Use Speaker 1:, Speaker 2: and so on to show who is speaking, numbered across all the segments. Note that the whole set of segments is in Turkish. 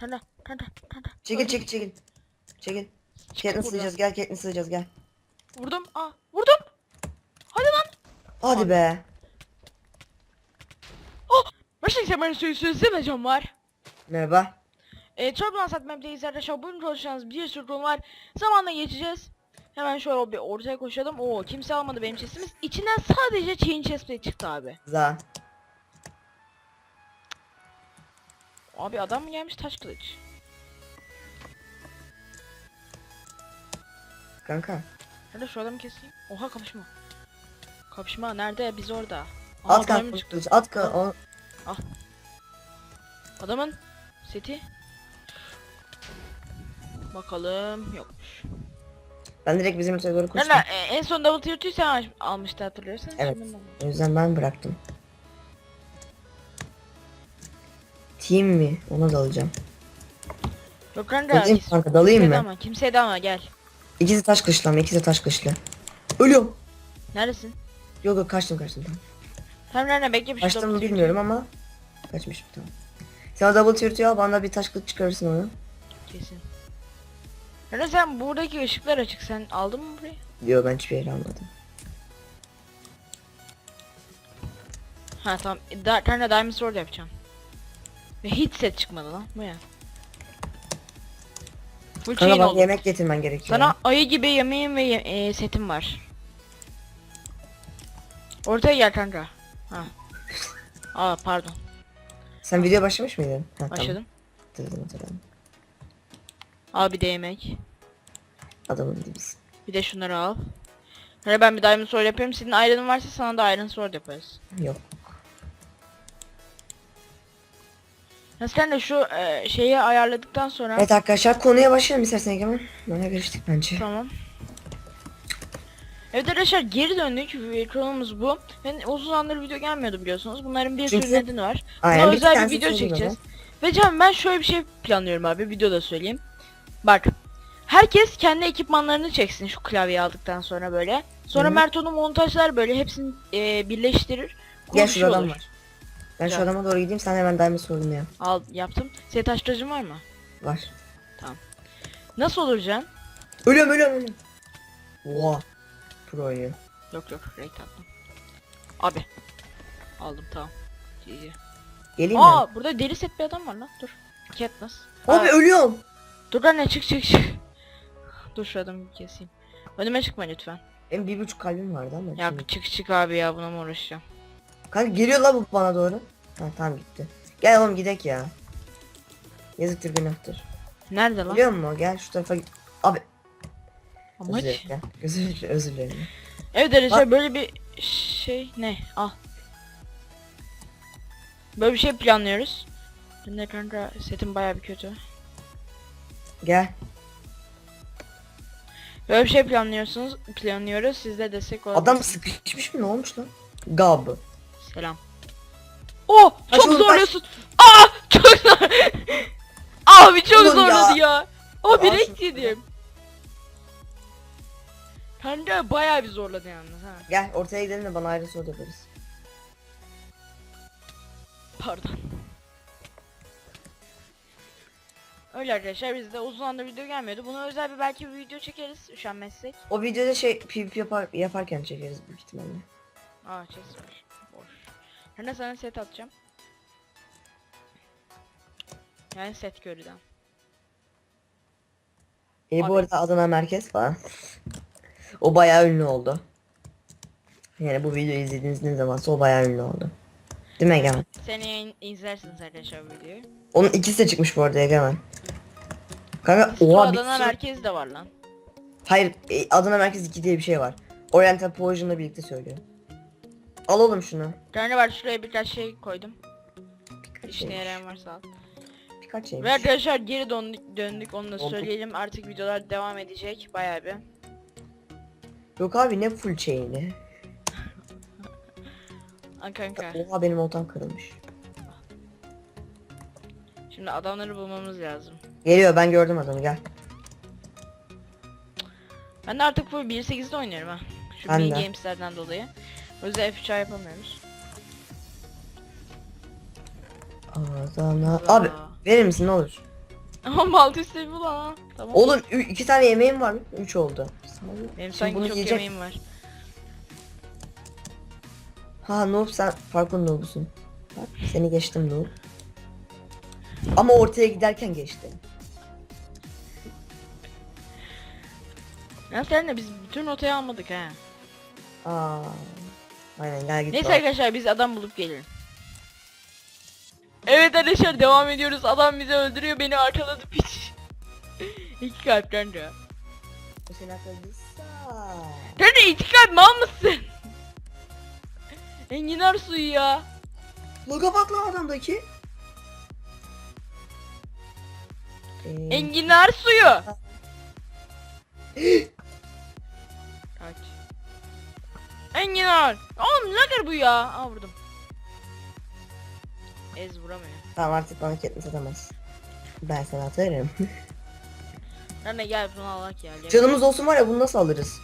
Speaker 1: Kanka kanka kanka.
Speaker 2: Çekil çekil çekil. Çekil. Ketini
Speaker 1: buradan.
Speaker 2: sığacağız gel Ketini sığacağız gel.
Speaker 1: Vurdum. Aa vurdum. Hadi lan.
Speaker 2: Hadi be.
Speaker 1: Başka kemer suyu sözlemeyeceğim var.
Speaker 2: Merhaba.
Speaker 1: E, Turbulence atmamdayız arkadaşlar. Bugün konuşacağınız bir sürü konu var. Zamanla geçeceğiz. Hemen şöyle bir ortaya koşalım. Oo kimse almadı benim chestimiz. İçinden sadece chain chestplate çıktı abi.
Speaker 2: Za.
Speaker 1: Abi adam mı gelmiş taş kılıç.
Speaker 2: Kanka.
Speaker 1: Hadi şu adamı keseyim. Oha kapışma. Kapışma nerede? Biz orada. Aa,
Speaker 2: At kanka.
Speaker 1: çıktı.
Speaker 2: At kanka. o-
Speaker 1: Adamın seti. Bakalım yokmuş.
Speaker 2: Ben direkt bizim doğru koştum.
Speaker 1: Nerede? E, en son double tier 2'yi sen al- almıştı hatırlıyorsan.
Speaker 2: Evet. O yüzden ben bıraktım. Team mi? Ona dalacağım.
Speaker 1: Yok kanka.
Speaker 2: Dalayım
Speaker 1: kimse-
Speaker 2: kanka dalayım
Speaker 1: kimseye
Speaker 2: mı?
Speaker 1: dalma, Kimseye dalma gel.
Speaker 2: İkisi taş kışlı ama ikisi taş kışlı. Ölüyorum.
Speaker 1: Neredesin?
Speaker 2: Yok yok kaçtım kaçtım tamam.
Speaker 1: Tamam nerede bekle bir şey
Speaker 2: Kaçtım
Speaker 1: tier
Speaker 2: bilmiyorum ama kaçmışım tamam. Sen o double tier al bana bir taş kılıç çıkarırsın onu.
Speaker 1: Kesin. Nerede sen buradaki ışıklar açık sen aldın mı burayı?
Speaker 2: Yok ben hiçbir yere almadım.
Speaker 1: Ha tamam. Da, kanka diamond sword yapacağım. Ve hiç set çıkmadı lan. Bu ya. Full chain
Speaker 2: Kanka bak
Speaker 1: oldu.
Speaker 2: yemek getirmen gerekiyor.
Speaker 1: Sana ayı gibi yemeğim ve ye- e, setim var. Ortaya gel kanka. Ha. Aa pardon.
Speaker 2: Sen video başlamış mıydın? Ha,
Speaker 1: Başladım.
Speaker 2: Tamam. Hatırladım hatırladım.
Speaker 1: Al bir de yemek.
Speaker 2: Adamın dibisin.
Speaker 1: Bir de şunları al. Hani ben bir diamond sword yapıyorum. Senin iron'ın varsa sana da iron sword yaparız.
Speaker 2: Yok.
Speaker 1: Nasıl sen de şu e, şeyi ayarladıktan sonra
Speaker 2: Evet arkadaşlar konuya başlayalım istersen Egemen. Bana görüştük bence.
Speaker 1: Tamam. Evet arkadaşlar geri döndük. Konumuz bu. Ben uzun zamandır video gelmiyordu biliyorsunuz. Bunların bir sürü
Speaker 2: Çünkü-
Speaker 1: nedeni var.
Speaker 2: Aynen,
Speaker 1: Buna
Speaker 2: bir
Speaker 1: özel bir video çekeceğiz. Ve Can ben şöyle bir şey planlıyorum abi. Videoda söyleyeyim. Bak. Herkes kendi ekipmanlarını çeksin şu klavyeyi aldıktan sonra böyle. Sonra
Speaker 2: Hı.
Speaker 1: Mert onu montajlar böyle hepsini e, birleştirir. cool
Speaker 2: Gel şurada adam var. Ben şu
Speaker 1: Gel.
Speaker 2: adama doğru gideyim sen hemen diamond sorunu ya.
Speaker 1: Al yaptım. Senin taş kılıcın var mı?
Speaker 2: Var.
Speaker 1: Nasıl olur Can?
Speaker 2: Ölüyorum ölüyorum ölüyorum. Oha. Pro'yu.
Speaker 1: Yok yok rate attım. Abi. Aldım tamam. GG.
Speaker 2: Geleyim mi?
Speaker 1: Aa burada deri set bir adam var lan. Dur. Katniss.
Speaker 2: Abi
Speaker 1: Aa,
Speaker 2: ölüyorum.
Speaker 1: dur lan ne çık çık çık. Dur şu adamı keseyim. Önüme çıkma lütfen.
Speaker 2: Benim bir buçuk kalbim vardı ama.
Speaker 1: Ya
Speaker 2: şimdi-
Speaker 1: çık çık abi ya buna mı uğraşacağım?
Speaker 2: Kanka geliyor la bu bana doğru. Ha tamam gitti. Gel oğlum gidek ya. Yazıktır günahtır.
Speaker 1: Nerede lan?
Speaker 2: Biliyor musun? Gel şu tarafa git. Abi
Speaker 1: Amaç.
Speaker 2: Özür dilerim. Özür dilerim.
Speaker 1: Evet arkadaşlar böyle bir şey ne? Al. Böyle bir şey planlıyoruz. De kanka setim baya bir kötü.
Speaker 2: Gel.
Speaker 1: Böyle bir şey planlıyorsunuz, planlıyoruz. Siz de destek olun.
Speaker 2: Adam sıkışmış mı? Ne olmuş lan? Gab.
Speaker 1: Selam. Oh, çok
Speaker 2: kaç.
Speaker 1: zorluyorsun. Aa, çok zor. Abi çok
Speaker 2: Oğlum
Speaker 1: zorladı ya. O bir
Speaker 2: şunu-
Speaker 1: ek yedim. Kanka bayağı bir zorladı yalnız ha.
Speaker 2: Gel ortaya gidelim de bana ayrı soda yaparız.
Speaker 1: Pardon. Öyle arkadaşlar biz de uzun zamandır video gelmiyordu. Buna özel bir belki bir video çekeriz üşenmezsek.
Speaker 2: O videoda şey PvP yapar, yaparken çekeriz büyük ihtimalle.
Speaker 1: Aa. Boş. Ben de sana set atacağım. Yani set görüden.
Speaker 2: E bu
Speaker 1: Abi.
Speaker 2: arada Adana merkez falan. o bayağı ünlü oldu. Yani bu videoyu izlediğiniz ne zamansa o bayağı ünlü oldu. Değil mi Egemen?
Speaker 1: Seni izlersiniz arkadaşlar bu videoyu.
Speaker 2: Onun ikisi de çıkmış bu arada Egemen. Kanka
Speaker 1: Oha,
Speaker 2: oha bir
Speaker 1: Adana
Speaker 2: sürü-
Speaker 1: merkez de var lan.
Speaker 2: Hayır e, Adana Merkez 2 diye bir şey var. Oriental Poison'la birlikte söylüyor. Al oğlum şunu.
Speaker 1: Tane var şuraya birkaç şey koydum.
Speaker 2: Birkaç
Speaker 1: İşine yarayan varsa al.
Speaker 2: Birkaç
Speaker 1: Ve
Speaker 2: şeymiş.
Speaker 1: arkadaşlar geri döndük, döndük onu da
Speaker 2: Oldu.
Speaker 1: söyleyelim. Artık videolar devam edecek bayağı bir.
Speaker 2: Yok abi ne full chain'i.
Speaker 1: Aa, kanka.
Speaker 2: Oha benim oltam kırılmış.
Speaker 1: Şimdi adamları bulmamız lazım.
Speaker 2: Geliyor ben gördüm adamı gel.
Speaker 1: Ben de artık full 1.8'de oynuyorum ha. Şu
Speaker 2: Ben
Speaker 1: mini
Speaker 2: de.
Speaker 1: gameslerden dolayı. O yüzden F3 yapamıyoruz.
Speaker 2: Adana. Abi verir misin ne olur?
Speaker 1: Ama baltı seviyor lan ha. Tamam.
Speaker 2: Oğlum ü- iki tane yemeğim var. Üç oldu.
Speaker 1: Benim sanki
Speaker 2: bunu
Speaker 1: çok
Speaker 2: yiyecek-
Speaker 1: yemeğim var.
Speaker 2: Ha Noob sen farklı Noob'sun. Bak seni geçtim Noob. Ama ortaya giderken geçtim.
Speaker 1: Ya sen de biz bütün rotayı almadık ha.
Speaker 2: Aa. Aynen gel git.
Speaker 1: Neyse
Speaker 2: bak.
Speaker 1: arkadaşlar biz adam bulup gelelim. Evet arkadaşlar devam ediyoruz. Adam bizi öldürüyor beni arkaladı piç. İki kalpten de.
Speaker 2: Bu seni akıllıysa.
Speaker 1: Nerede iki kalp mal mısın? Enginar suyu ya.
Speaker 2: Loga bak lan adamdaki. Ee,
Speaker 1: Enginar suyu. Enginar. Oğlum lager bu ya. Aa vurdum. Ez vuramıyor.
Speaker 2: tamam artık bana ketini satamaz. Ben sana atarım.
Speaker 1: Anne gel bunu alak ya. gel.
Speaker 2: Canımız olsun var ya bunu nasıl alırız?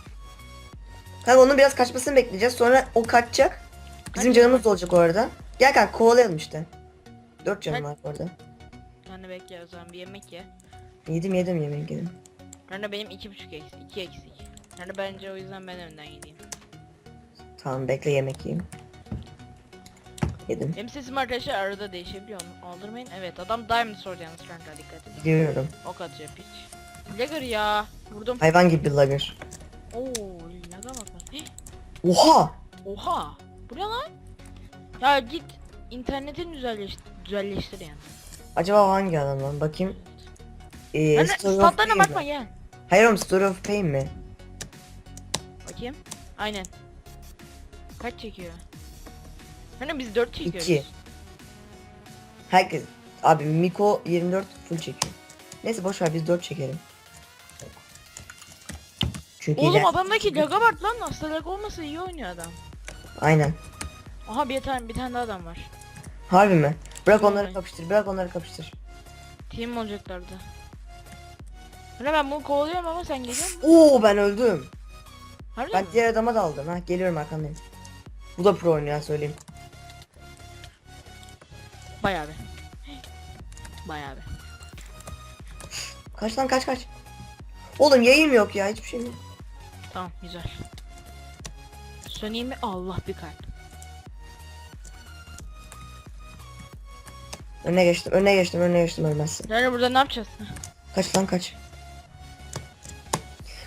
Speaker 2: Kanka onun biraz kaçmasını bekleyeceğiz. Sonra o kaçacak. Bizim
Speaker 1: Kaç-
Speaker 2: canımız da olacak orada. Gel kanka kovalayalım işte. Dört canım
Speaker 1: Kaç-
Speaker 2: var orada.
Speaker 1: Anne bekle o zaman bir yemek ye.
Speaker 2: Yedim yedim yemek yedim.
Speaker 1: Anne benim iki buçuk eksik. iki eksik. Yani bence o yüzden ben önden gideyim.
Speaker 2: Tamam bekle yemek yiyeyim. Yedim.
Speaker 1: Benim sesim arkadaşlar arada değişebiliyor. Onu aldırmayın. Evet adam diamond sword yalnız kanka dikkat edin.
Speaker 2: Biliyorum.
Speaker 1: Ok atacak piç. Lager ya. Vurdum.
Speaker 2: Hayvan gibi bir lager.
Speaker 1: Oo laga bak lan. Hih,
Speaker 2: Oha!
Speaker 1: Oha. Bu ne lan? Ya git internetin düzelleş düzelleştir yani.
Speaker 2: Acaba hangi adam lan? Bakayım. Ee,
Speaker 1: Anne
Speaker 2: Story of
Speaker 1: statlarına
Speaker 2: Pain
Speaker 1: bakma gel.
Speaker 2: Hayır oğlum Story of Pain mi?
Speaker 1: Bakayım. Aynen. Kaç çekiyor? Hani biz 4 çekiyoruz.
Speaker 2: İki. Herkes. Abi Miko 24 full çekiyor. Neyse boş ver biz 4 çekelim. Çünkü
Speaker 1: Oğlum
Speaker 2: iler-
Speaker 1: adamdaki laga bak lan aslında lag olmasa iyi oynuyor adam.
Speaker 2: Aynen.
Speaker 1: Aha bir tane bir tane daha adam var.
Speaker 2: Harbi mi? Bırak onları
Speaker 1: Vallahi.
Speaker 2: kapıştır. Bırak onları kapıştır.
Speaker 1: Team olacaklardı. Hani ben bunu kovalıyorum ama sen geliyor musun?
Speaker 2: Oo ben öldüm.
Speaker 1: Harbi
Speaker 2: Ben
Speaker 1: mi?
Speaker 2: diğer adama daldım ha. Geliyorum arkandayım. Bu da pro oynuyor ha, söyleyeyim.
Speaker 1: Bayağı bir. Bayağı bir.
Speaker 2: Kaç lan kaç kaç. Oğlum yayım yok ya hiçbir şey yok.
Speaker 1: Tamam güzel. Söneyim mi? Allah bir kalp.
Speaker 2: Önüne geçtim önüne geçtim önüne geçtim ölmezsin.
Speaker 1: Yani burada ne yapacağız?
Speaker 2: Kaç lan kaç.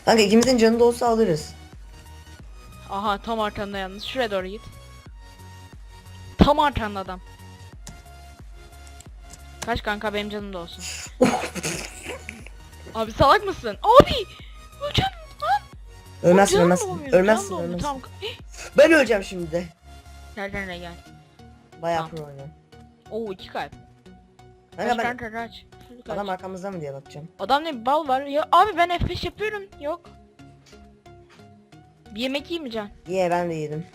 Speaker 2: Kanka ikimizin canı da olsa alırız.
Speaker 1: Aha tam arkanda yalnız. Şuraya doğru git. Tam arkanda adam. Kaç kanka benim canım da olsun. Abi salak mısın? Abi! Öleceğim lan!
Speaker 2: Ölmezsin
Speaker 1: Canım
Speaker 2: ölmezsin.
Speaker 1: dolmuyor,
Speaker 2: Ölmezsin
Speaker 1: canım dolmuyor.
Speaker 2: ölmezsin.
Speaker 1: Tamam. Hih,
Speaker 2: Ben öleceğim şimdi de.
Speaker 1: Gel gel gel, gel.
Speaker 2: Bayağı
Speaker 1: Tamam.
Speaker 2: pro oynuyor.
Speaker 1: Oo iki kalp.
Speaker 2: Kanka
Speaker 1: Kaç
Speaker 2: ben
Speaker 1: kanka kaç.
Speaker 2: Adam arkamızda mı diye bakacağım.
Speaker 1: Adam ne bal var ya abi ben F5 yapıyorum yok. Bir yemek yiyeyim mi Can?
Speaker 2: Ye ben de yedim.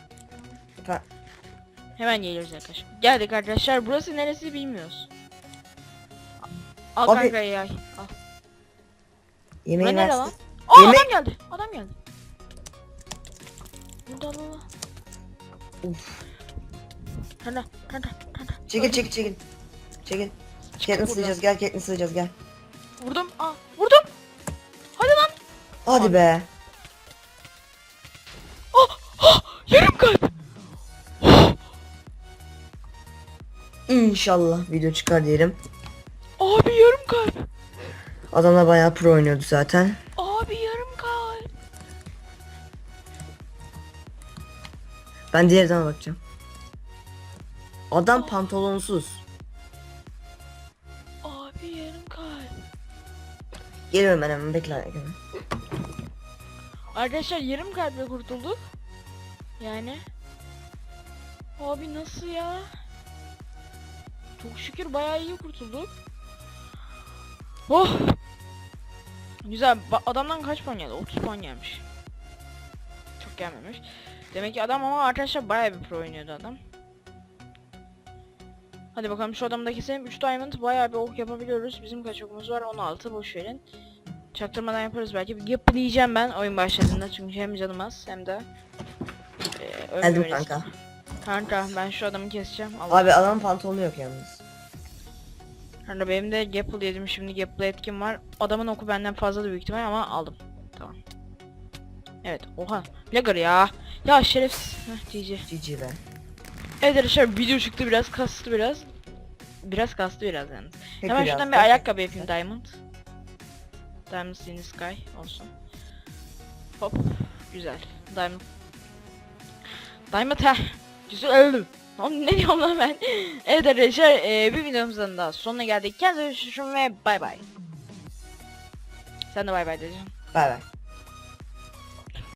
Speaker 2: Ka-
Speaker 1: Hemen geliyoruz arkadaşlar. Geldik arkadaşlar burası neresi bilmiyoruz. Al
Speaker 2: Abi-
Speaker 1: kanka ya. Al.
Speaker 2: Yemeği
Speaker 1: Bura nere
Speaker 2: versin.
Speaker 1: lan? Aa
Speaker 2: Yemek-
Speaker 1: adam geldi. Adam geldi. Burada al al.
Speaker 2: Uf.
Speaker 1: Kanda kanda kanda.
Speaker 2: Çekil çekil çekil. Çekil. Ketini
Speaker 1: buradan.
Speaker 2: sığacağız gel Ketini sığacağız gel.
Speaker 1: Vurdum. Aa vurdum. Hadi lan.
Speaker 2: Hadi be. İnşallah video çıkar diyelim.
Speaker 1: Abi yarım kalp.
Speaker 2: Adamlar bayağı pro oynuyordu zaten.
Speaker 1: Abi yarım kalp.
Speaker 2: Ben diğer adama bakacağım. Adam pantolonsuz.
Speaker 1: Abi yarım kalp.
Speaker 2: Geliyorum ben hemen bekle.
Speaker 1: Arkadaşlar yarım kalple kurtulduk. Yani. Abi nasıl ya? Çok şükür bayağı iyi kurtulduk. Oh! Güzel. Adamdan kaç puan geldi? 30 puan gelmiş. Çok gelmemiş. Demek ki adam ama arkadaşlar bayağı bir pro oynuyordu adam. Hadi bakalım şu adamdaki keselim. 3 diamond bayağı bir ok yapabiliyoruz. Bizim kaç okumuz var? 16 boş verin. Çaktırmadan yaparız belki. Yapılayacağım ben oyun başladığında çünkü hem canım az hem de e,
Speaker 2: Geldim kanka.
Speaker 1: Kanka ben şu adamı keseceğim. Allah.
Speaker 2: Abi adamın pantolonu yok yalnız.
Speaker 1: Hani benim de Gapple yedim şimdi Gapple etkim var. Adamın oku benden fazla da büyük ihtimal ama aldım. Tamam. Evet oha. Lagger ya. Ya şerefsiz. Heh GG.
Speaker 2: GG be.
Speaker 1: Evet arkadaşlar video çıktı biraz kastı biraz. Biraz kastı biraz yalnız.
Speaker 2: Hep
Speaker 1: Hemen
Speaker 2: biraz
Speaker 1: şuradan bir
Speaker 2: da-
Speaker 1: ayakkabı yapayım Diamond. Diamond in the sky olsun. Hop. Güzel. Diamond. Diamond heh. Güzel. Oğlum ne diyorum lan ben? evet arkadaşlar e, bir videomuzdan daha sonuna geldik. Kendinize bakın ve bay bay. Sen de bay bay diyeceğim.
Speaker 2: Bay bay.